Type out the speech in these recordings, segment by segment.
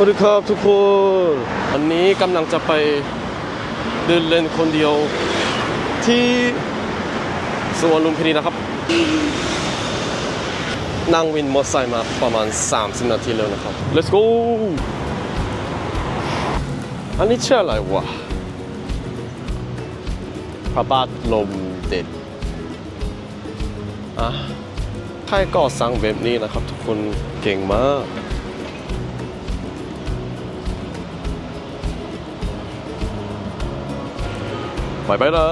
วัสดีครับทุกคนวันนี้กำลังจะไปเดินเล่นคนเดียวที่สวนลุมพินีนะครับ นั่งวินมอเตอร์ไซค์มาประมาณ 30 นาทีแล้วนะครับ let's go อันนี้ชื่ออะไรวะพระบาทลมเด็ดอะใครก็สั่งแบบนี้นะครับ ทุกคนเก่งมาก ไปไปนะ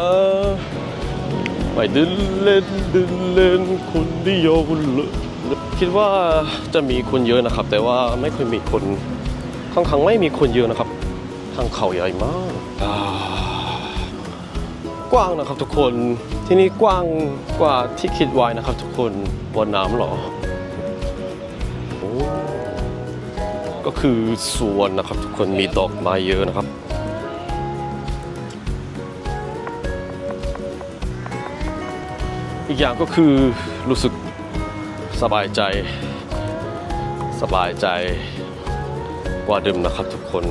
ไปดินเล่นดินเล่นคนเดียวเลยคิดว่าจะมีคนเยอะนะครับ แต่ว่าไม่เคยมีคนข้างๆไม่มีคนเยอะนะครับ ทางเขาใหญ่มากกว้างนะครับทุกคนที่นี่กว้างกว่าที่คิดไว้นะครับ ทุกคนบนน้ำเหรอโอ้ก็คือสวนนะครับ ทุกคนมีดอกไม้เยอะนะครับ กอย่างก็คือรู้สึกสบายใจ สบายใจกว่าเดิมนะครับทุกคน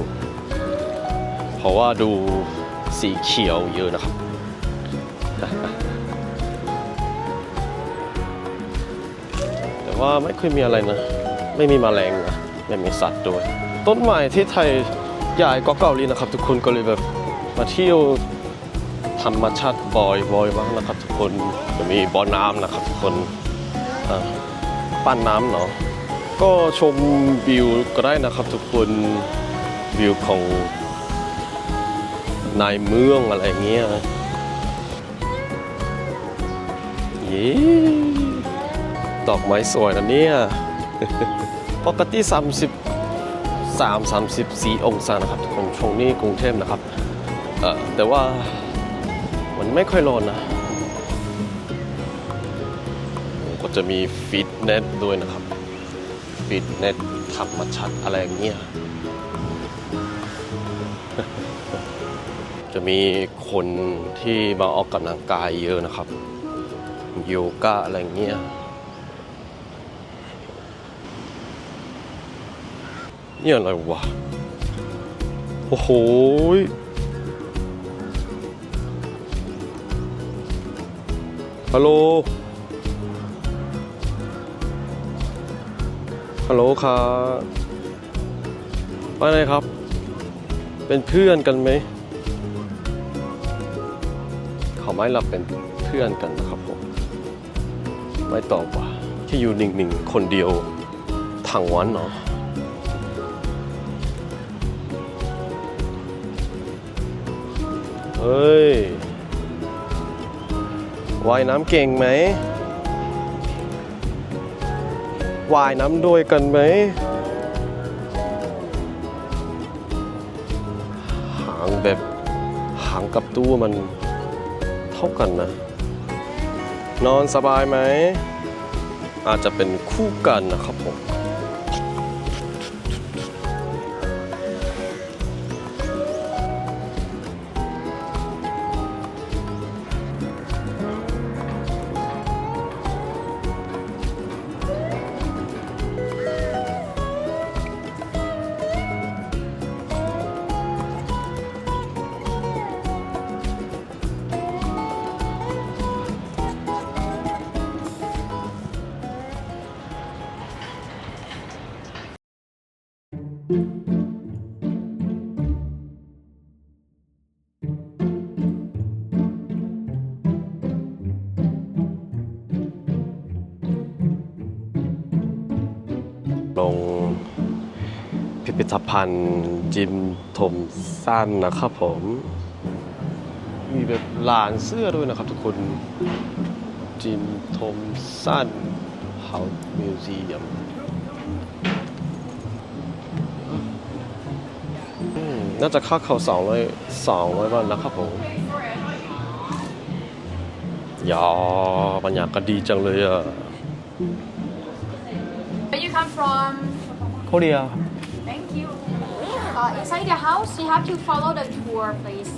เพราะว่าดูสีเขียวเยอะนะครับ แต่ว่าไม่ค่อยมีอะไรนะ ไม่มีแมลงนะไม่มีสัตว์ด้วย ต้นไม้ที่ไทยใหญ่ก็เกาหลีนะครับ ทุกคนก็เลยแบบมาเที่ยว ธรรมชาติบ่อยบ่อยมากนะครับทุกคนจะมีบ่อน้ำนะครับทุกคนปั้นน้ำเนาะก็ชมวิวก็ได้นะครับทุกคนวิวของนายเมืองอะไรเงี้ยเย้ดอกไม้สวยนะเนี่ยปกติ 30 3 34 องศานะครับทุกคนช่วงนี้กรุงเทพนะครับแต่ว่า มันไม่ค่อยร้อนนะก็จะมีฟิตเนสด้วยนะครับ ฟิตเนสธรรมชาติอะไรอย่างเงี้ย จะมีคนที่มาออกกำลังกายเยอะนะครับ โยคะอะไรอย่างเงี้ย นี่อะไรวะ โอ้โห ฮัลโหล ฮัลโหลครับไปไหนครับ เป็นเพื่อนกันไหม เขาไม่รับเป็นเพื่อนกันนะครับผม ไม่ตอบว่าแค่อยู่หนิ่งๆ คนเดียวทั้งวันเนาะเฮ้ย ว่ายน้ำเก่งไหมว่ายน้ำด้วยกันไหมหางแบบหางกับตู้มันเท่ากันนะ นอนสบายไหม อาจจะเป็นคู่กันนะครับผม ลงพิพิธภัณฑ์จิมทมสั้นนะครับผม มีแบบลานเสื้อด้วยนะครับทุกคน จิมทมสั้นเฮาส์มิวเซียม น่าจะค่าเขาสองร้อยสองร้อยบาทนะครับผมยาบรรยากาศดีจังเลยอะ Where you come from? โคเรีย Thank you. Uh, inside the house, you have to follow the tour, please.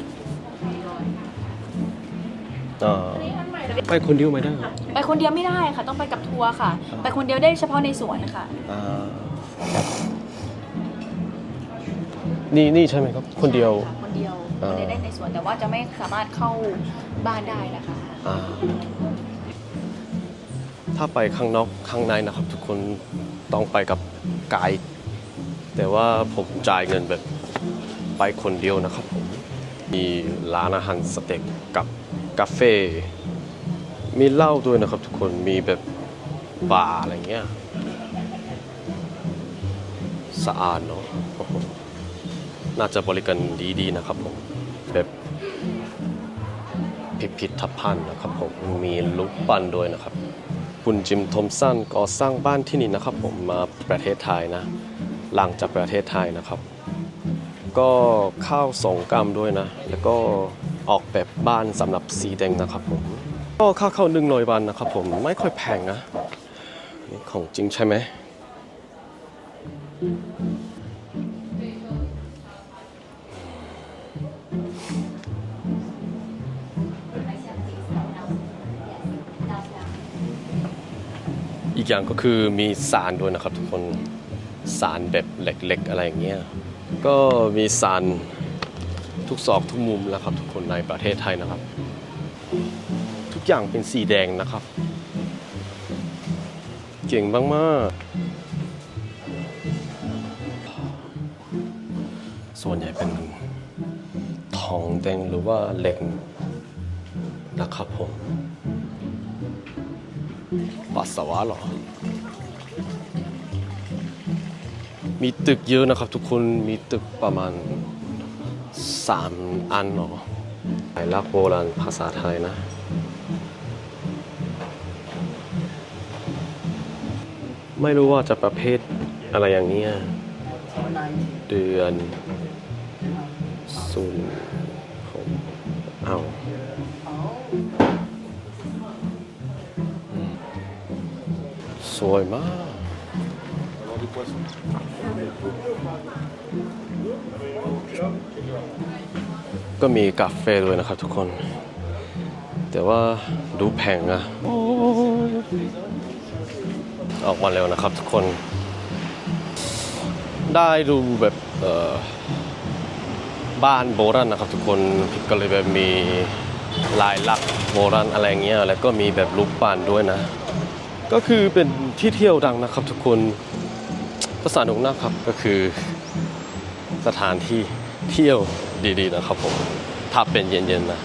อ่าไปคนเดียวไม่ได้เหรอไปคนเดียวไม่ได้ค่ะ ต้องไปกับทัวร์ค่ะ ไปคนเดียวได้เฉพาะในสวนค่ะอ่า นี่นี่ใช่ไหมครับ คนเดียวค่ะคนเดียวอ่า ไม่ได้เล่นในสวนแต่ว่าจะไม่สามารถเข้าบ้านได้นะคะ อ่าถ้าไปข้างนอกข้างในนะครับ ทุกคนต้องไปกับไกด์แต่ว่าผมจ่ายเงินแบบไปคนเดียวนะครับผมมีร้านอาหารสเต็กกับกาเฟ่มีเหล้าด้วยนะครับ ทุกคนมีแบบบาร์อะไรเงี้ยสะอาดเนาะโอ้โห น่าจะบริการดีๆนะครับผมแบบพิพิธภัณฑ์นะครับผมมีรูปปั้นด้วยนะครับ คุณจิมทอมสันก่อสร้างบ้านที่นี่นะครับ ผมมาประเทศไทยนะ หลังจากประเทศไทยนะครับ ก็เข้าสงกรรมด้วยนะ แล้วก็ออกแบบบ้านสำหรับสีแดงนะครับผมก็ค่าเข้าหนึ่งร้อยบาทนะครับผมไม่ค่อยแพงนะนี่ของจริงใช่ไหม กอย่างก็คือมีสารด้วยนะครับทุกคนสารแบบเหล็กๆอะไรอย่างเงี้ยก็มีสารทุกซอกทุกมุมแล้วครับทุกคนในประเทศไทยนะครับ ทุกอย่างเป็นสีแดงนะครับ เก่งมากๆส่วนใหญ่เป็นทองแดงหรือว่าเหล็กนะครับผม ปัสสาวะเหรอ มีตึกเยอะนะครับทุกคน มีตึกประมาณสามอันหรอลายลักโบราณภาษาไทยนะ ไม่รู้ว่าจะประเภทอะไรอย่างเนี้ยเดือนศูนย์ผมเอา สวยมาก ก็มีกาแฟด้วยนะครับทุกคน แต่ว่าดูแพงอะออกมาเร็วนะครับทุกคน ได้ดูแบบบ้านโบราณนะครับทุกคนก็เลยแบบมีลายลักษณ์โบราณอะไรเงี้ยแล้วก็มีแบบรูปปั้นด้วยนะ ก็คือเป็นที่เที่ยวดังนะครับทุกคนก็สนุกนะครับก็คือสถานที่เที่ยวดีๆนะครับผมถ้าเป็นเย็นๆนะ